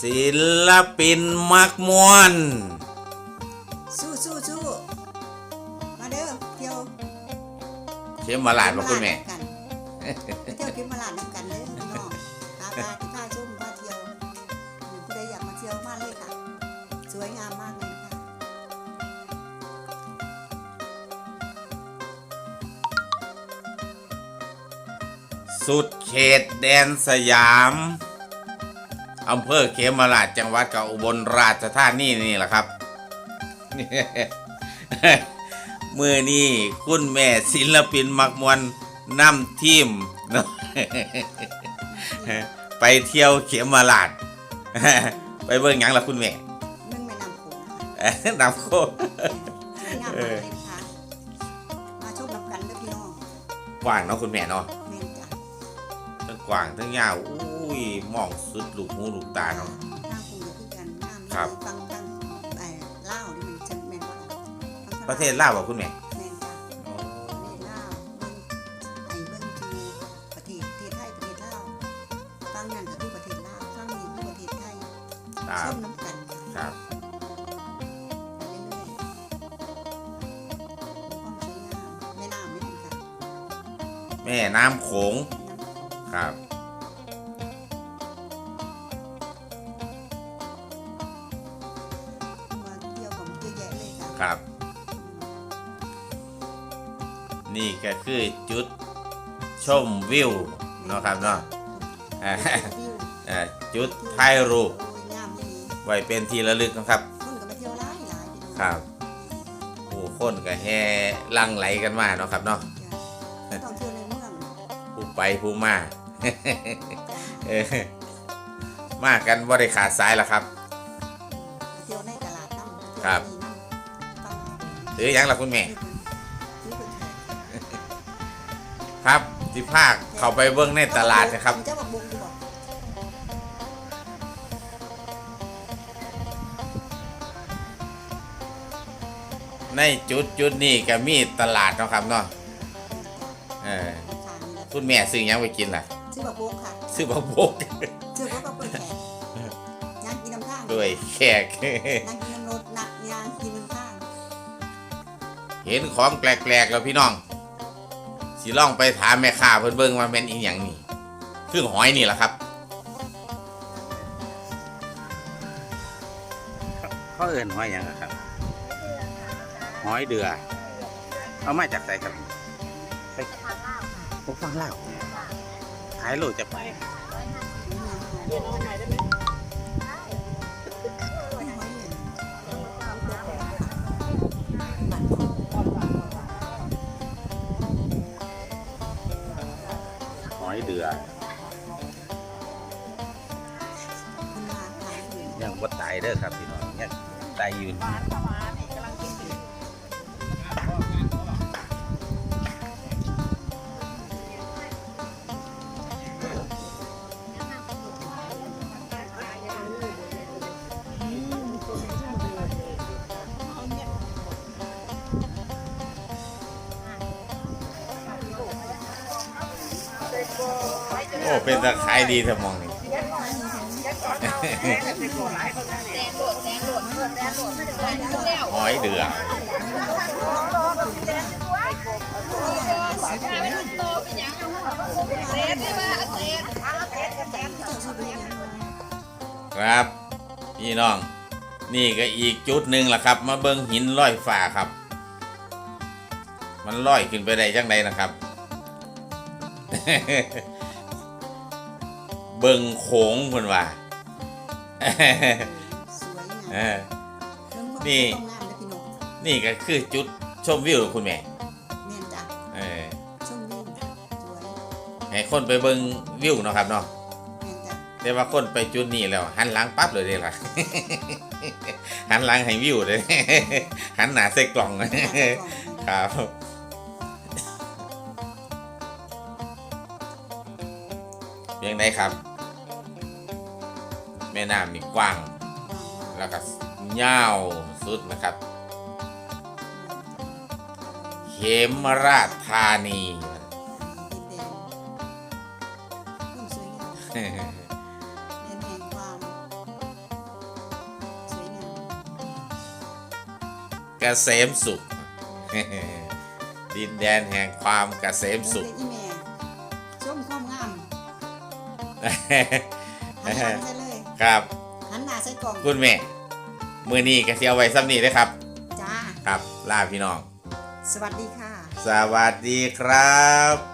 ศิลปินมักมวนสู้สู้สู้มาเด้อเที่ยวเข็มมาลาดบ่คุณแม่กันไปเที่ยวเข็มมาลาดน้ำกันเด้อพี่น้องหาปลาที่พาชมพาเที่ยวผู้ใดอยากมาเที่ยวมาเลยค่ะ สวยงามมากเลยนะคะสุดเขตแดนสยาม อำเภอเขมราชจังหวัดกับอุบลราชธานีนี่แหละครับมือนี้คุณแม่ศิลปินมักมวนนำทีม ไปเที่ยวเขมราชไปเบิ่งหยังล่ะคุณแม่นึ่งแม่น้ำโขงนะคะนำโคสวยงามมากเลยค่ะมาชมน้ำกันเด้อพี่น้องกว้างเนาะคุณแม่เนาะ แม่นจ้ะทั้งกว้างทั้งยาวอุ้ย มองสุดลูกหูลูกตาเนาะน้ำคงจะคือกันน้ำครับฟังฟังไอ้เล่าวนี่มันจะแม่นว่าประเทศลาวบ่คุณแม่แม่นจ้ะประเทศลาวเบิ่งไอ้เบิ่งคือประเทศประเทศไทยประเทศลาวฟังนั่นก็คือประเทศลาวฟังนี่คือประเทศไทยครัชบมน้ำกันคค่ะรับ ไปเรื่อยๆมีความสวยงามแม่น้ำนี่ค่ะแม่น้ำโขงน้ำครับ ค่ะครับ นี่ก็คือจุดชมวิวเนาะครับเนาะอ่าวิวอ่าจุดถ่ายรูปโอ้ยงามดีไว้เป็นที่ระลึกนะครับคนก็มาเที่ยวหลายหลายพี่น้องครับผู้คนก็แห่หลังไหลกันมาเนาะครับเนาะจ้ะต้องเที่ยวในเมืองผู้ไปผู้มาเออมากันบริขาดสายแล้วครับเที่ยวในตลาดน้ำครับ หรือยังล่ะคุณแม่ ครับสิภาคเข้าไปเบื้องในตลาดนะครับเจ้าบักบุงดีบอกในจุดจุดนี้ก็มีตลาดเนาะครับเนาะเออค่ะนี่แหละคุณแม่ซื้อหยังไปกินล่ะ ชื่อบักบุงค่ะซื้อบะบกชื่อบักบุงแขกยางกินน้ำข้างด้วยแขกนางกินน้ำ เห็นของแปลกๆแล้วพี่น้องสิลองไปถามแม่ค้าเพิ่นเบิ่งว่าแม่นอีหยังนี่คือหอยนี่แหละครับเขาเอินหอยหยังอะครับ หอยเดือ เอามาจากไหนครับไปผมฟังเล่าวขายโลจะไปหอยเดือ ยังบ่ตายเด้อครับพี่น้องยังตายยืน โอ้ เป็นตะขายดีเถอะมองนี่หอยเดือครับพี่น้อง นี่ก็อีกจุดหนึ่งล่ะครับ มาเบิ้งหินลอยฟ้าครับ มันลอยขึ้นไปได้จังไดนะครับ เบิ้งโขงเพิ่นว่าเออนี่นี่ก็คือจุดชมวิวคุณแม่เมียนจ้ะเออชมวิวสวยให้คนไปเบิ้งวิวเนาะครับเนาะเมียนจ้ะแต่ว่าคนไปจุดนี้แล้ว หันหลังปั๊บเลยเด้ล่ะ หันหลังให้วิวเลย หันหน้าใส่กล่อง ครับ เพียงใดครับ แม่น้ำนี่กว้าง แล้วก็ยาวสุดนะครับ เขมราชธานี เกษมสุข ดินแดนแห่งความเกษมสุขชมความงาม หันหลังใส่เลยครับหันหน้าใส่กล่องคุณแม่มือนี้ก็เสียไว้ซ้ำนี้เลยครับ จ้า ครับ ลาพี่น้อง สวัสดีค่ะ สวัสดีครับ